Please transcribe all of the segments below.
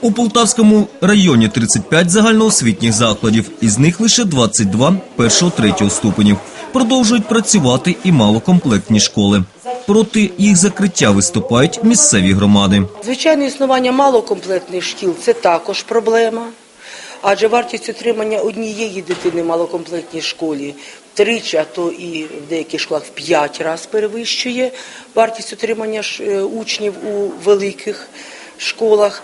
У Полтавському районі 35 загальноосвітніх закладів, із них лише 22 першого-третього ступенів. Продовжують працювати і малокомплектні школи. Проти їх закриття виступають місцеві громади. Звичайно, існування малокомплектних шкіл це також проблема. Адже вартість утримання однієї дитини в малокомплектній школі втричі, а то і в деяких школах в п'ять разів перевищує вартість утримання ж, е, учнів у великих школах.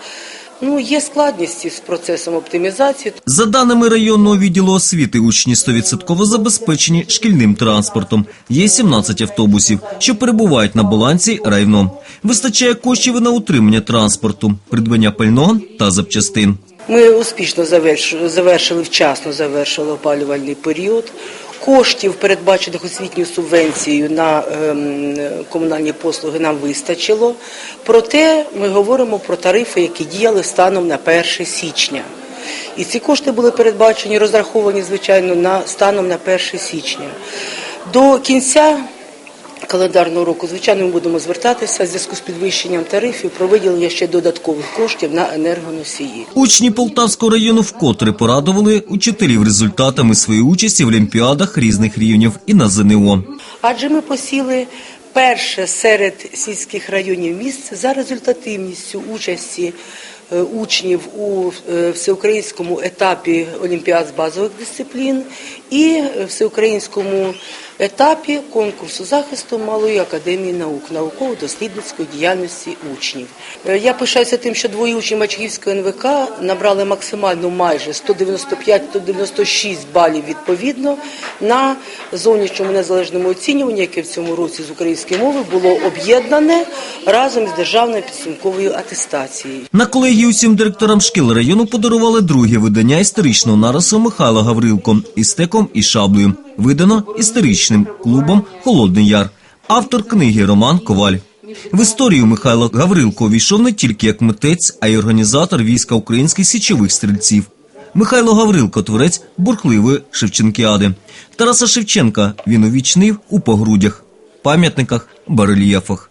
Ну, є складності з процесом оптимізації. За даними районного відділу освіти, учні 100% забезпечені шкільним транспортом. Є 17 автобусів, що перебувають на балансі райно. Вистачає коштів на утримання транспорту, придбання пального та запчастин. Ми успішно заверш- завершили, вчасно завершили опалювальний період. Коштів, передбачених освітньою субвенцією на ем, комунальні послуги, нам вистачило. Проте ми говоримо про тарифи, які діяли станом на 1 січня. І ці кошти були передбачені, розраховані, звичайно, на станом на 1 січня. До кінця календарного року, звичайно, ми будемо звертатися в зв'язку з підвищенням тарифів про виділення ще додаткових коштів на енергоносії. Учні Полтавського району вкотре порадували учителів результатами своєї участі в олімпіадах різних рівнів і на ЗНО. Адже ми посіли перше серед сільських районів місце за результативністю участі е, учнів у е, всеукраїнському етапі олімпіад з базових дисциплін і всеукраїнському етапі конкурсу захисту малої академії наук, науково-дослідницької діяльності учнів. Е, Я пишаюся тим, що двоє учнів Мачківського НВК набрали максимально майже 195-196 балів відповідно на зовнішньому незалежному оцінюванні, яке в цьому році з української мови було об'єднане разом з державною підсумковою атестацією. На колегії усім директорам шкіл району подарували друге видання історичного нарису Михайла Гаврилко із стеком і шаблею. Видано історичним клубом Холодний Яр. Автор книги Роман Коваль. В історію Михайло Гаврилко увійшов не тільки як митець, а й організатор війська українських січових стрільців. Михайло Гаврилко – творець бурхливої Шевченкіади. Тараса Шевченка він увічнив у погрудях, пам'ятниках, барельєфах.